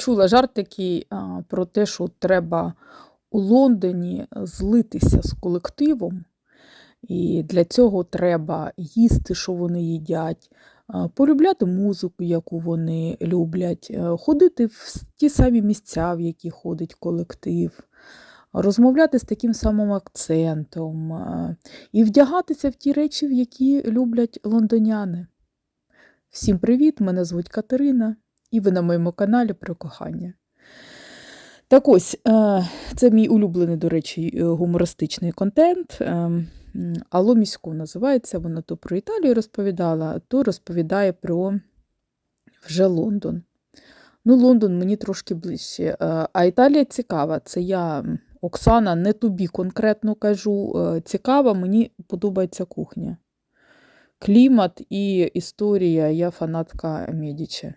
почула жарт а, про те, що треба у Лондоні злитися з колективом, і для цього треба їсти, що вони їдять, полюбляти музику, яку вони люблять, е, ходити в ті самі місця, в які ходить колектив, розмовляти з таким самим акцентом і вдягатися в ті речі, в які люблять лондоняни. Всім привіт! Мене звуть Катерина, і ви на моєму каналі про кохання. Так ось, е, це мій улюблений, до речі, е, гумористичний контент. е, Алло місько називається. Вона то про Італію розповідала, то розповідає про вже Лондон. Ну, Лондон мені трошки ближче. А Італія цікава. Це я, Оксана, не тобі конкретно кажу. Цікава, мені подобається кухня. Клімат і історія. Я фанатка Медічі.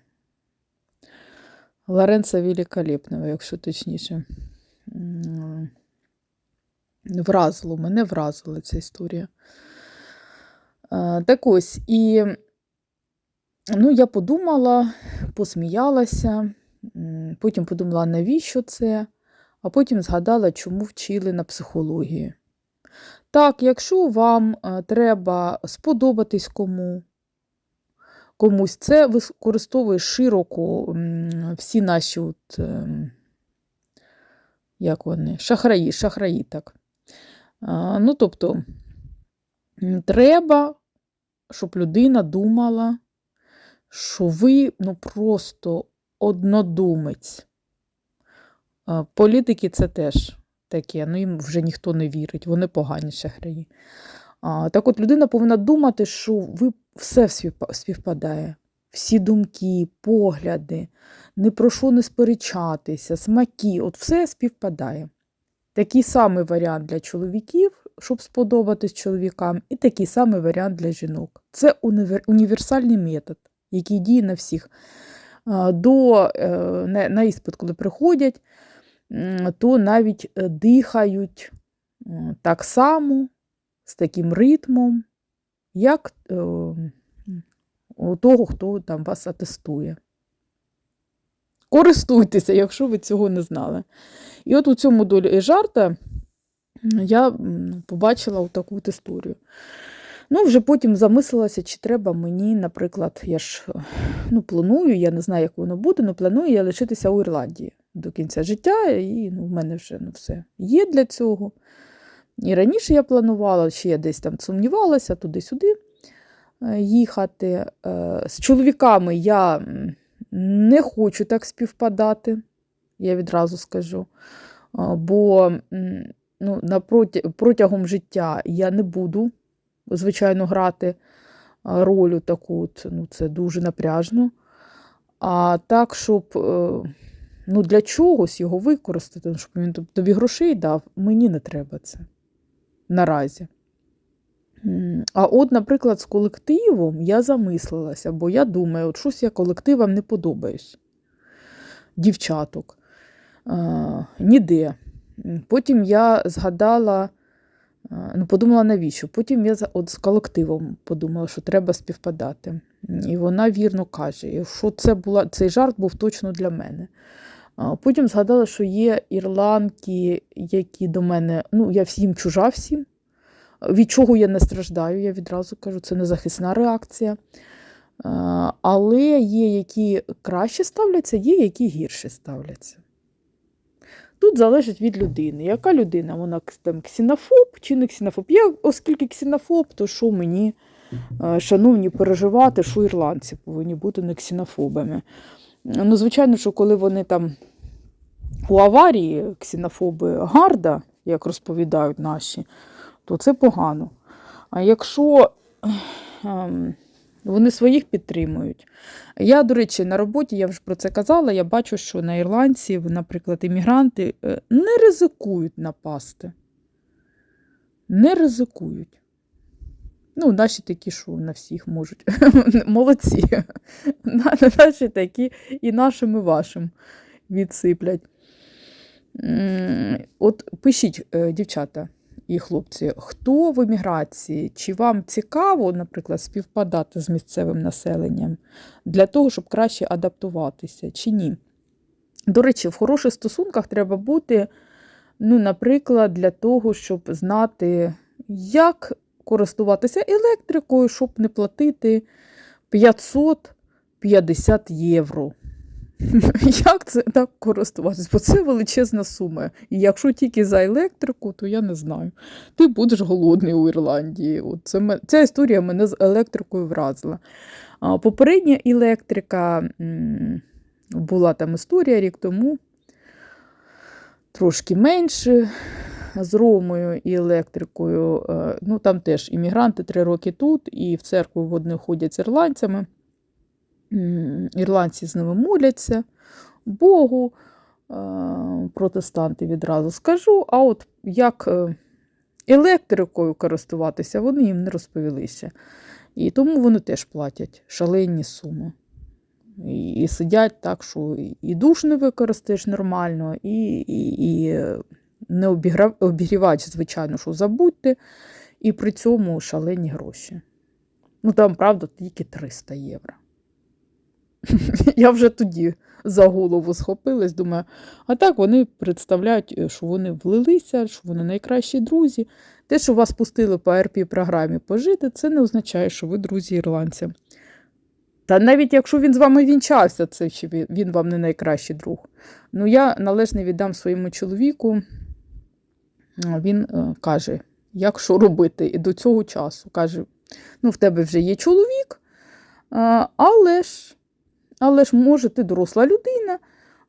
Лоренцо Великолепного, якщо точніше. Вразило, мене вразила ця історія. Так ось, і ну, я подумала, посміялася, потім подумала, навіщо це, а потім згадала, чому вчили на психології. Так, якщо вам е, треба сподобатись кому, комусь, це використовує широко всі наші от, ем, як вони, шахраї, шахраї так. Ну, тобто, треба, щоб людина думала, що ви ну, просто однодумець. Політики це теж таке, ну їм вже ніхто не вірить, вони погані шахраї. Так от людина повинна думати, що ви все співпадає. Всі думки, погляди, ні про що не сперечатися, смаки, от все співпадає. Такий самий варіант для чоловіків, щоб сподобатись чоловікам, і такий самий варіант для жінок. Це універсальний метод, який діє на всіх. До, е, на, на іспит, коли приходять, то навіть е, дихають так само, з таким ритмом, як е, у того, хто там вас атестує. Користуйтеся, якщо ви цього не знали. І от у цьому долі жарта я побачила таку от історію. Ну, вже потім замислилася, чи треба мені, наприклад, я ж е, ну, планую, я не знаю, як воно буде, але планую я лишитися у Ірландії до кінця життя, і ну, в мене вже ну, все є для цього. І раніше я планувала, ще я десь там сумнівалася туди-сюди е, їхати. Е, З чоловіками я не хочу так співпадати, я відразу скажу. Бо ну, протягом життя я не буду, звичайно, грати роль таку, ну, це дуже напряжно. А так, щоб е, ну, для чогось його використати, щоб він тобі грошей дав, мені не треба це наразі. А от, наприклад, з колективом я замислилася, бо я думаю, от щось я колективам не подобаюсь. Дівчаток. А, ніде. Потім я згадала, ну, подумала, навіщо? Потім я от з колективом подумала, що треба співпадати. І вона вірно каже, що це була, цей жарт був точно для мене. Потім згадала, що є ірландки, які до мене, ну, я всім чужа всім. Від чого я не страждаю, я відразу кажу, це не захисна реакція. Але є, які краще ставляться, є, які гірше ставляться. Тут залежить від людини. Яка людина? Вона там ксенофоб чи не ксенофоб? Я, оскільки ксенофоб, то що мені, шановні, переживати, що ірландці повинні бути не ксенофобами. Ну, звичайно, що коли вони там у аварії ксенофоби гарда, як розповідають наші, то це погано. А якщо ем, вони своїх підтримують. Я, до речі, на роботі, я вже про це казала, я бачу, що на ірландців, наприклад, іммігранти е, не ризикують напасти. Не ризикують. Ну, наші такі, що на всіх можуть. Молодці. Наші такі і нашим, і вашим відсиплять. От пишіть, е, дівчата і хлопці, хто в еміграції, чи вам цікаво, наприклад, співпадати з місцевим населенням для того, щоб краще адаптуватися, чи ні? До речі, в хороших стосунках треба бути, ну, наприклад, для того, щоб знати, як користуватися електрикою, щоб не платити 550 євро. Як це так користуватися? Бо це величезна сума. І якщо тільки за електрику, то я не знаю. Ти будеш голодний у Ірландії. От ця історія мене з електрикою вразила. А, попередня електрика була там історія рік тому, трошки менше. З Ромою і електрикою. Е, Ну, там теж іммігранти три роки тут, і в церкву вони ходять з ірландцями. Ірландці з ними моляться Богу, е, протестанти відразу скажу. А от як е, електрикою користуватися, вони їм не розповіли ще. І тому вони теж платять шалені суми. І, і сидять так, що і- душ не використаєш нормально, і, і, і не обігрівач, звичайно, що забудьте, і при цьому шалені гроші. Ну там, правда, тільки 300 євро. Я вже тоді за голову схопилась, думаю, а так вони представляють, е, що вони влилися, що вони найкращі друзі. Те, що вас пустили по rp програмі пожити, це не означає, що ви друзі ірландця. Та навіть якщо він з вами вінчався, це він, він вам не найкращий друг. Ну, я належне віддам своєму чоловіку. Він е, каже, як що робити, і до цього часу каже: ну, в тебе вже є чоловік, але ж, але ж, може, ти доросла людина.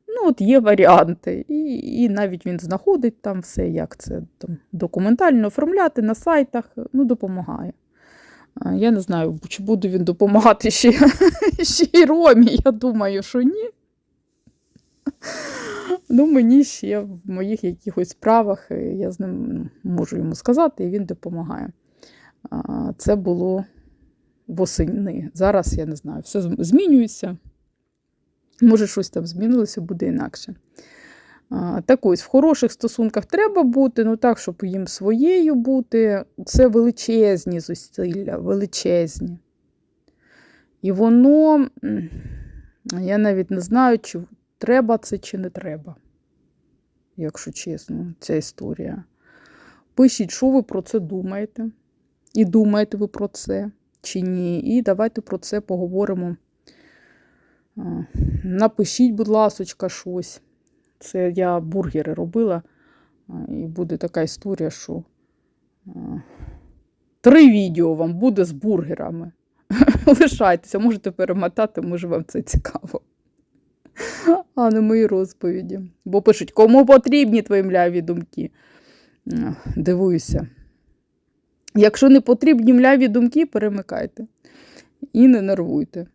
Ну, от є варіанти. І, і навіть він знаходить там все, як це там, документально оформляти на сайтах, ну, допомагає. Я не знаю, чи буде він допомагати ще, ще й Ромі. Я думаю, що ні. Ну, мені ще в моїх якихось справах е, я з ним ну, можу йому сказати, і він допомагає. Це було восени. Зараз я не знаю, все змінюється. Може, щось там змінилося, буде інакше. Так ось, в хороших стосунках треба бути, ну так, щоб їм своєю бути. Це величезні зусилля, величезні. І воно, я навіть не знаю, чи треба це, чи не треба, якщо чесно, ця історія. Пишіть, що ви про це думаєте, і думаєте ви про це чи ні. І давайте про це поговоримо. Напишіть, будь ласочка, щось. Це я бургери робила, і буде така історія, що три відео вам буде з бургерами. Лишайтеся, можете перемотати, може вам це цікаво. А не мої розповіді. Бо пишуть, кому потрібні твої мляві думки. Дивуюся. Якщо не потрібні мляві думки, перемикайте. І не нервуйте.